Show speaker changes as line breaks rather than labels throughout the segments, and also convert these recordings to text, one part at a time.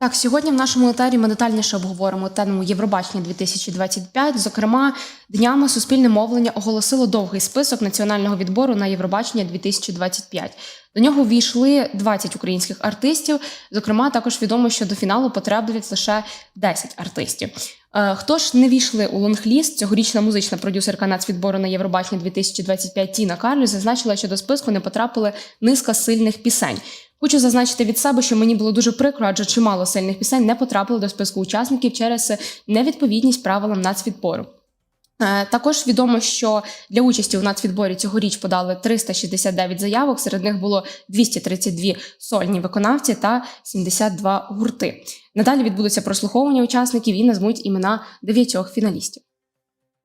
Так, сьогодні в нашому етері ми детальніше обговоримо тему Євробачення 2025. Зокрема, днями суспільне мовлення оголосило довгий список національного відбору на Євробачення 2025. До нього ввійшли 20 українських артистів. Зокрема, також відомо, що до фіналу потребують лише 10 артистів. Е, Хто ж не війшли у лонгліст? Цьогорічна музична продюсерка нацвідбору на Євробачення 2025 Тіна Карлю зазначила, що до списку не потрапили низка сильних пісень. Хочу зазначити від себе, що мені було дуже прикро, адже чимало сильних пісень не потрапили до списку учасників через невідповідність правилам нацвідбору. Е, Також відомо, що для участі у нацвідборі цьогоріч подали 369 заявок. Серед них було 232 сольні виконавці та 72 гурти. Надалі відбудуться прослуховування учасників і назвуть імена дев'ятьох фіналістів.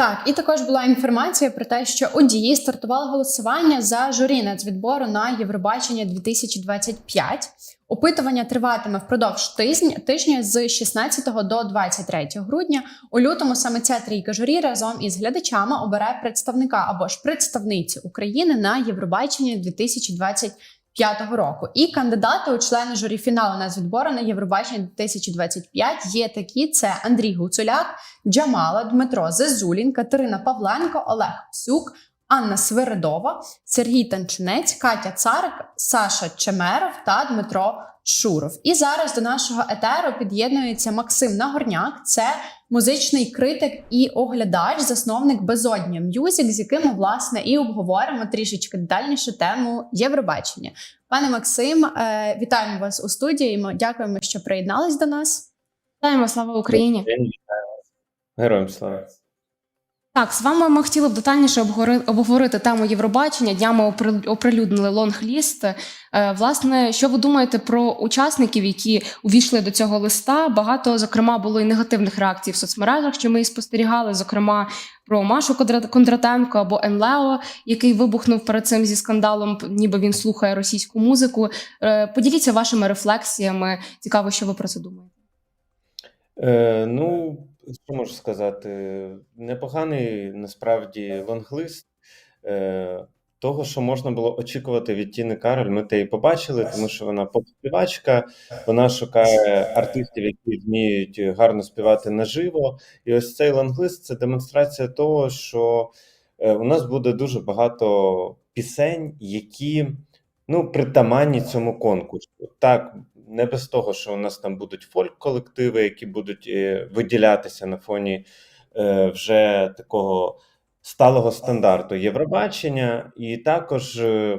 Так, і також була інформація про те, що у дії стартувало голосування за журі нацвідбору на Євробачення 2025. Опитування триватиме впродовж тижня, тижня з 16 до 23 грудня. У лютому саме ця трійка журі разом із глядачами обере представника або ж представниці України на Євробачення 2025 року. І кандидати у члени журі фіналу нацвідбору на Євробачення 2025 є такі: це Андрій Гуцуляк, Джамала, Дмитро Зезулін, Катерина Павленко, Олег Псюк, Анна Свиридова, Сергій Танчинець, Катя Царик, Саша Чемеров та Дмитро Шуров. І зараз до нашого етеру під'єднується Максим Нагорняк. Це музичний критик і оглядач, засновник Безодня М'юзік, з яким ми власне і обговоримо трішечки детальніше тему Євробачення. Пане Максим, е, вітаємо вас у студії. Ми дякуємо, що приєднались до нас.
Вітаємо, слава Україні!
Героям слава.
Так, з вами ми хотіли б детальніше обговорити тему Євробачення. Днями опри- оприлюднили лонгліст. Е, Власне, що ви думаєте про учасників, які увійшли до цього листа? Багато, зокрема, було і негативних реакцій в соцмережах, що ми і спостерігали. Зокрема, про Машу Кондра- Кондратенко або Енлео, який вибухнув перед цим зі скандалом, ніби він слухає російську музику. Е, Поділіться вашими рефлексіями. Цікаво, що ви про це думаєте.
Е, ну, що можу сказати? Непоганий насправді лонглист. Е, того, що можна було очікувати від Тіни Кароль, ми те і побачили, тому що вона поп-співачка, вона шукає артистів, які вміють гарно співати наживо. І ось цей лонглист це демонстрація того, що е, у нас буде дуже багато пісень, які ну, притаманні цьому конкурсу. Так, не без того, що у нас там будуть фольк-колективи, які будуть е, виділятися на фоні е, вже такого сталого стандарту Євробачення, і також е,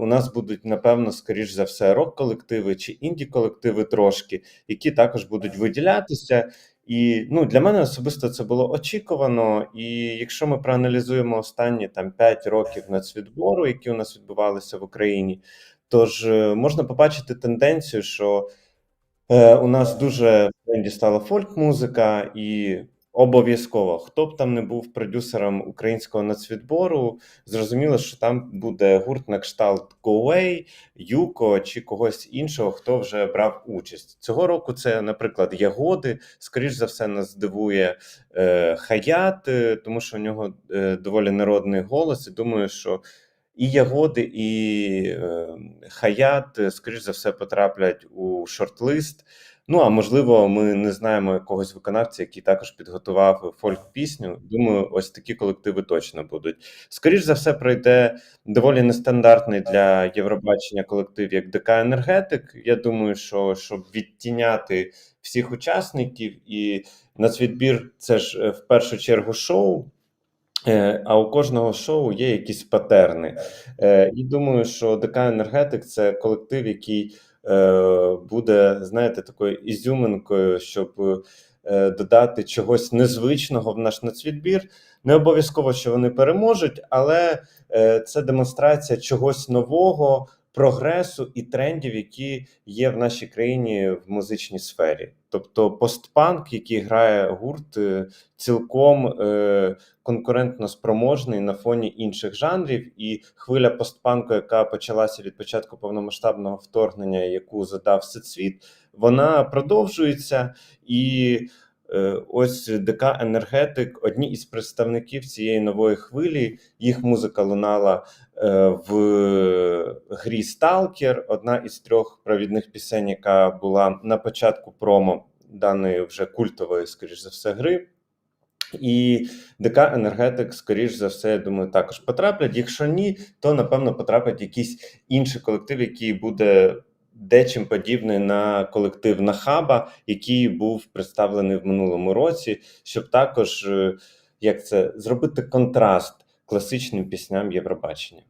у нас будуть, напевно, скоріш за все, рок-колективи чи інді-колективи трошки, які також будуть виділятися. І ну, для мене особисто це було очікувано. І якщо ми проаналізуємо останні там 5 років нацвідбору, які у нас відбувалися в Україні, тож е, можна побачити тенденцію, що е, у нас дуже в тренді стала фольк-музика, і обов'язково, хто б там не був продюсером українського нацвідбору, зрозуміло, що там буде гурт на кшталт Away, Юко чи когось іншого, хто вже брав участь. Цього року це, наприклад, Ягоди. Скоріш за все, нас здивує е, Хаят, е, тому що у нього е, доволі народний голос. І думаю, що і Ягоди, і е, Хаят, е, скоріш за все, потраплять у шорт-лист. Ну а можливо, ми не знаємо якогось виконавця, який також підготував фольк-пісню. Думаю, ось такі колективи точно будуть. Скоріш за все, пройде доволі нестандартний для Євробачення колектив, як ДК Енергетик. Я думаю, що щоб відтіняти всіх учасників, і нацвідбір це ж е, в першу чергу шоу. Е, А у кожного шоу є якісь патерни. Е, І думаю, що ДК Енергетик це колектив, який е, буде, знаєте, такою ізюминкою, щоб додати чогось незвичного в наш нацвідбір. Не обов'язково, що вони переможуть, але це демонстрація чогось нового, прогресу і трендів, які є в нашій країні в музичній сфері. Тобто постпанк, який грає гурт, е, цілком е, конкурентно спроможний на фоні інших жанрів, і хвиля постпанку, яка почалася від початку повномасштабного вторгнення, яку задав всесвіт, вона продовжується і. Е, Ось ДК Енергетик, одні із представників цієї нової хвилі. Їх музика лунала е, в грі Сталкер, одна із трьох провідних пісень, яка була на початку промо даної вже культової, скоріш за все, гри. І ДК Енергетик, скоріш за все, я думаю, також потраплять. Якщо ні, то напевно потрапить якийсь інший колектив, який буде дечим подібний на колектив Нахаба, який був представлений в минулому році, щоб також е, як це зробити контраст класичним пісням Євробачення.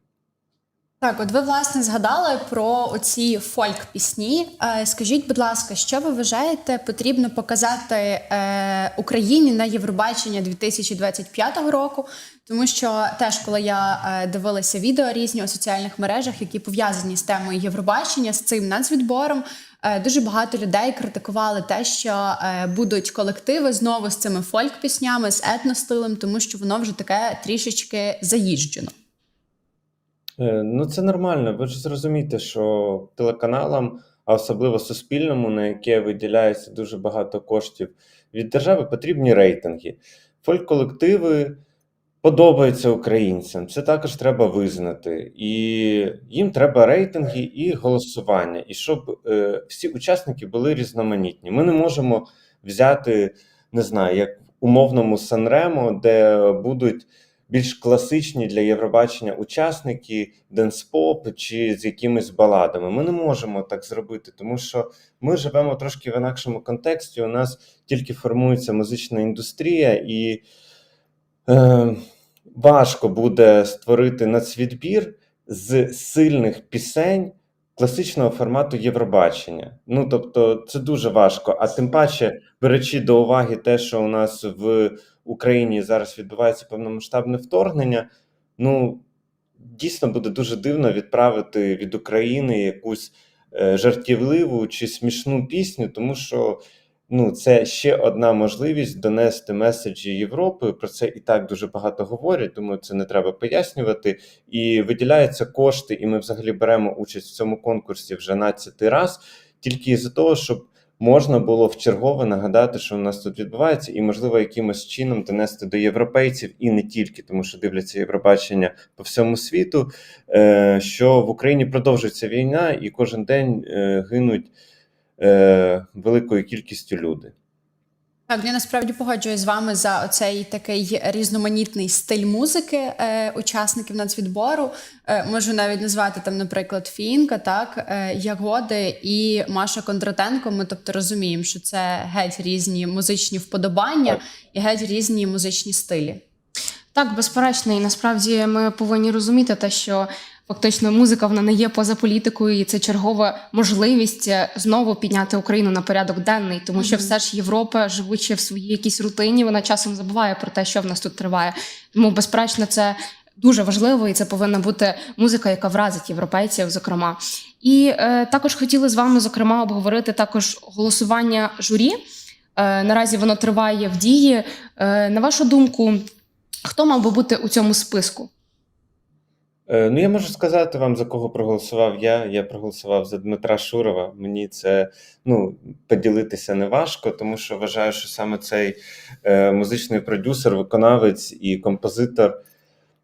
Так, от ви власне згадали про оці фольк-пісні. Е, Скажіть, будь ласка, що ви вважаєте потрібно показати е, Україні на Євробачення 2025 року? Тому що теж, коли я е, дивилася відео різні у соціальних мережах, які пов'язані з темою Євробачення, з цим нацвідбором, дуже багато людей критикували те, що будуть колективи знову з цими фольк-піснями, з етностилем, тому що воно вже таке трішечки заїжджено.
Е, Ну, це нормально. Ви ж зрозумієте, що телеканалам, а особливо Суспільному, на яке виділяється дуже багато коштів від держави, потрібні рейтинги. Фольк-колективи подобаються українцям. Це також треба визнати. І їм треба рейтинги і голосування. І щоб е, всі учасники були різноманітні. Ми не можемо взяти, не знаю, як в умовному Санремо, де будуть більш класичні для Євробачення учасники, денс-поп чи з якимись баладами. Ми не можемо так зробити, тому що ми живемо трошки в інакшому контексті. У нас тільки формується музична індустрія, і е, важко буде створити нацвідбір з сильних пісень. Класичного формату Євробачення. Ну тобто, це дуже важко. А тим паче, беручи до уваги те, що у нас в Україні зараз відбувається повномасштабне вторгнення. Ну дійсно буде дуже дивно відправити від України якусь е, жартівливу чи смішну пісню, тому що ну це ще одна можливість донести меседжі Європи. Про це і так дуже багато говорять, тому це не треба пояснювати. І виділяються кошти, і ми взагалі беремо участь в цьому конкурсі вже 12 раз, тільки із-за того, щоб можна було вчергове нагадати, що у нас тут відбувається, і, можливо, якимось чином донести до європейців і не тільки, тому що дивляться Євробачення по всьому світу, е, що в Україні продовжується війна, і кожен день е, гинуть е, великою кількістю люди.
Так, я насправді погоджуюсь з вами за оцей такий різноманітний стиль музики е, учасників нацвідбору. Е, можу навіть назвати там, наприклад, Фінка, так, е, Ягоди і Маша Кондратенко. Ми тобто розуміємо, що це геть різні музичні вподобання і геть різні музичні стилі.
Так, безперечно, і насправді ми повинні розуміти те, що фактично музика вона не є поза політикою, і це чергова можливість е, знову підняти Україну на порядок денний, тому що все ж Європа, живучи в своїй якійсь рутині, вона часом забуває про те, що в нас тут триває. Тому, безперечно, це дуже важливо, і це повинна бути музика, яка вразить європейців, зокрема. І е, також хотіли з вами, зокрема, обговорити також голосування журі. Е, наразі воно триває в дії. Е, на вашу думку, хто мав би бути у цьому списку?
Е, Ну, я можу сказати вам, за кого проголосував я. Я проголосував за Дмитра Шурова. Мені це ну, поділитися не важко, тому що вважаю, що саме цей е, музичний продюсер, виконавець і композитор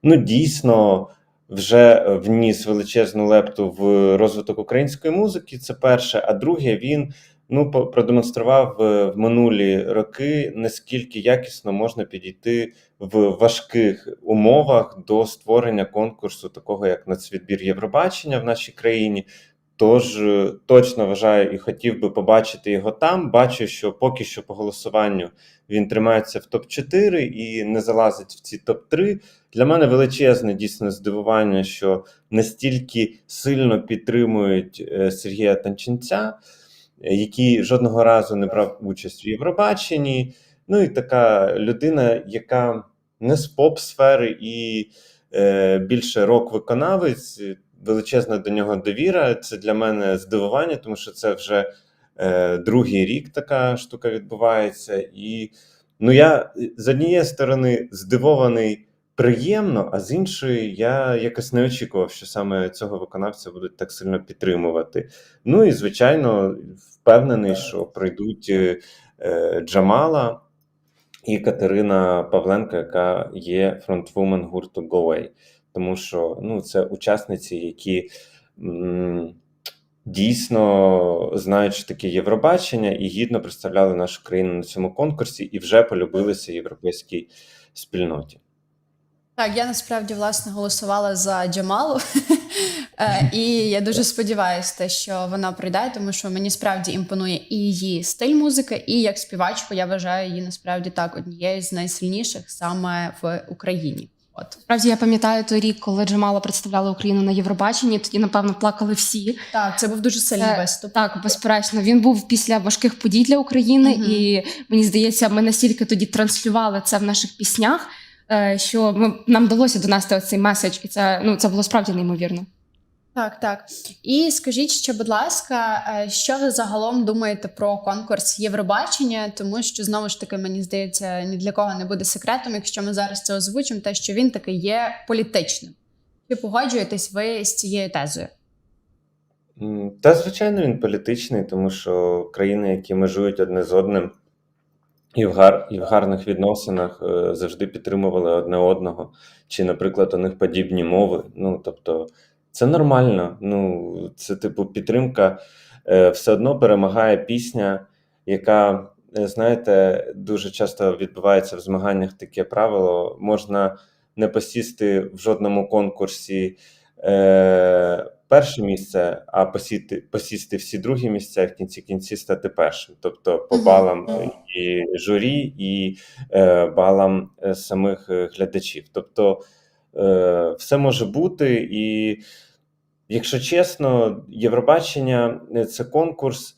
ну, дійсно вже вніс величезну лепту в розвиток української музики. Це перше. А друге, він ну, продемонстрував е, в минулі роки, наскільки якісно можна підійти в важких умовах до створення конкурсу, такого як нацвідбір Євробачення в нашій країні. Тож е, точно вважаю і хотів би побачити його там. Бачу, що поки що по голосуванню він тримається в топ-4 і не залазить в ці топ-3. Для мене величезне дійсно здивування, що настільки сильно підтримують е, Сергія Танченця, який жодного разу не брав участь в Євробаченні. Ну і така людина, яка не з поп-сфери і е, більше рок-виконавець. Величезна до нього довіра. Це для мене здивування, тому що це вже е, другий рік така штука відбувається. І ну я з однієї сторони здивований приємно, а з іншої я якось не очікував, що саме цього виконавця будуть так сильно підтримувати. Ну і звичайно, впевнений, що пройдуть е, е, Джамала. і Катерина Павленко, яка є фронтвумен гурту Go Away. Тому що ну, це учасниці, які м, дійсно знають, що таке Євробачення, і гідно представляли нашу країну на цьому конкурсі і вже полюбилися європейській спільноті.
Так, я насправді власне голосувала за Джамалу, Е, і я дуже сподіваюся, те, що вона прийде, тому що мені справді імпонує і її стиль музики, і як співачку я вважаю її насправді так однією з найсильніших саме в Україні. От
Справді я пам'ятаю той рік, коли Джамала представляла Україну на Євробаченні. Тоді, напевно, плакали всі.
так, це був дуже сильний виступ.
Так, безперечно, він був після важких подій для України,
Мгм.
і мені здається, ми настільки тоді транслювали це в наших піснях, що ми нам вдалося донести оцей меседж, і це ну це було справді неймовірно.
Так, так. І скажіть ще, будь ласка, е, що ви загалом думаєте про конкурс Євробачення? Тому що знову ж таки мені здається, ні для кого не буде секретом, якщо ми зараз це озвучимо, те, що він таки є політичним. Чи погоджуєтесь ви з цією тезою?
Та, звичайно, він політичний, тому що країни, які межують одне з одним і в, гар... і в гарних відносинах е, завжди підтримували одне одного, чи, наприклад, у них подібні мови. Ну, тобто, це нормально. Ну, це, типу, підтримка. Е, Все одно перемагає пісня, яка, е, знаєте, дуже часто відбувається в змаганнях таке правило. Можна не посісти в жодному конкурсі е, перше місце, а посісти, посісти всі другі місця в кінці кінці стати першим. Тобто по балам і журі, і е, балам е, самих е, глядачів. Тобто е, все може бути, і якщо чесно, Євробачення е, це конкурс,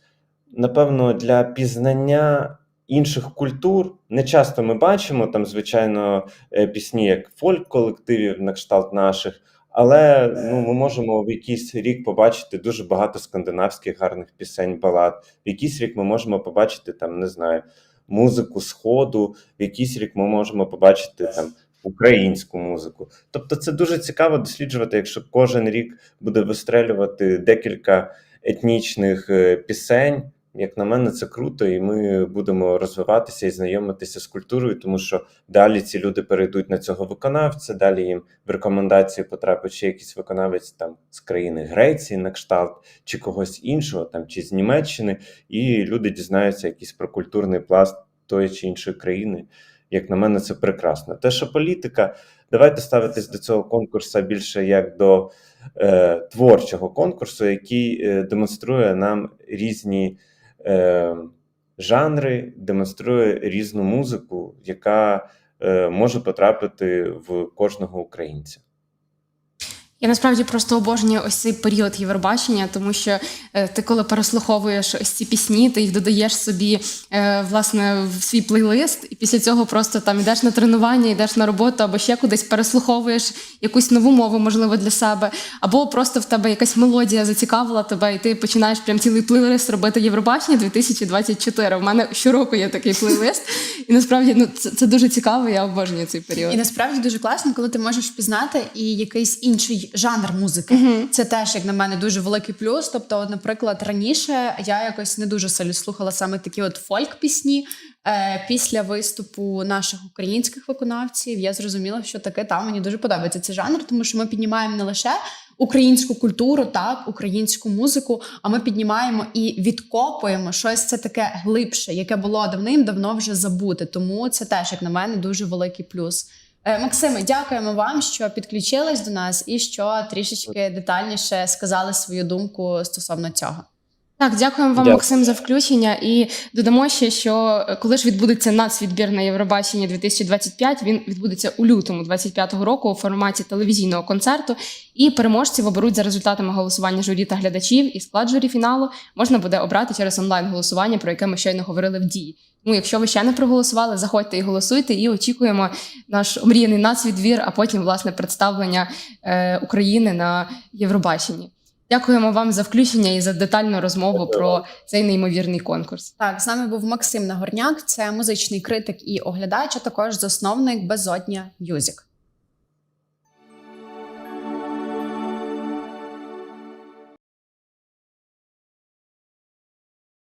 напевно, для пізнання. Інших культур не часто ми бачимо там, звичайно, е, пісні як фольк-колективів на кшталт наших, але ну, ми можемо в якийсь рік побачити дуже багато скандинавських гарних пісень, балад. В якийсь рік ми можемо побачити там, не знаю, музику сходу, в якийсь рік ми можемо побачити там українську музику. Тобто, це дуже цікаво досліджувати, якщо кожен рік буде вистрелювати декілька етнічних е, пісень. Як на мене, це круто, і ми будемо розвиватися і знайомитися з культурою, тому що далі ці люди перейдуть на цього виконавця, далі їм в рекомендації потрапить ще якийсь виконавець там з країни Греції на кшталт, чи когось іншого, там чи з Німеччини, і люди дізнаються якийсь про культурний пласт тої чи іншої країни. Як на мене, це прекрасно. Те, що політика, давайте ставитись до цього конкурсу більше як до е, творчого конкурсу, який е, демонструє нам різні е, жанри, демонструє різну музику, яка е, може потрапити в кожного українця.
Я насправді просто обожнюю ось цей період Євробачення, тому що е, ти, коли переслуховуєш ось ці пісні, ти їх додаєш собі е, власне в свій плейлист, і після цього просто там йдеш на тренування, йдеш на роботу, або ще кудись переслуховуєш якусь нову мову, можливо, для себе, або просто в тебе якась мелодія зацікавила тебе, і ти починаєш прям цілий плейлист робити Євробачення 2024. У мене щороку є такий плейлист, і насправді ну це, це дуже цікаво. Я обожнюю цей період.
І насправді дуже класно, коли ти можеш впізнати і якийсь інший жанр музики. Це теж, як на мене, дуже великий плюс. Тобто, от, наприклад, раніше я якось не дуже сильно слухала саме такі от фольк-пісні. Е, Після виступу наших українських виконавців я зрозуміла, що таке там мені дуже подобається цей жанр, тому що ми піднімаємо не лише українську культуру, так, українську музику, а ми піднімаємо і відкопуємо щось це таке глибше, яке було давним-давно вже забуте. Тому це теж, як на мене, дуже великий плюс. Е, Максиме, дякуємо вам, що підключились до нас і що трішечки детальніше сказали свою думку стосовно цього.
Так, дякуємо вам,
Дякую.
Максим, за включення. І додамо ще, що е, коли ж відбудеться нацвідбір на Євробачення 2025, він відбудеться у лютому 25-го року у форматі телевізійного концерту. І переможців оберуть за результатами голосування журі та глядачів. І склад журі фіналу можна буде обрати через онлайн голосування, про яке ми щойно говорили в дії. Ну, якщо ви ще не проголосували, заходьте і голосуйте, і очікуємо наш омріяний нацвідбір, а потім власне представлення е, України на Євробаченні. Дякуємо вам за включення і за детальну розмову про цей неймовірний конкурс.
Так, з нами був Максим Нагорняк, це музичний критик і оглядач, а також засновник безодня Мюзик.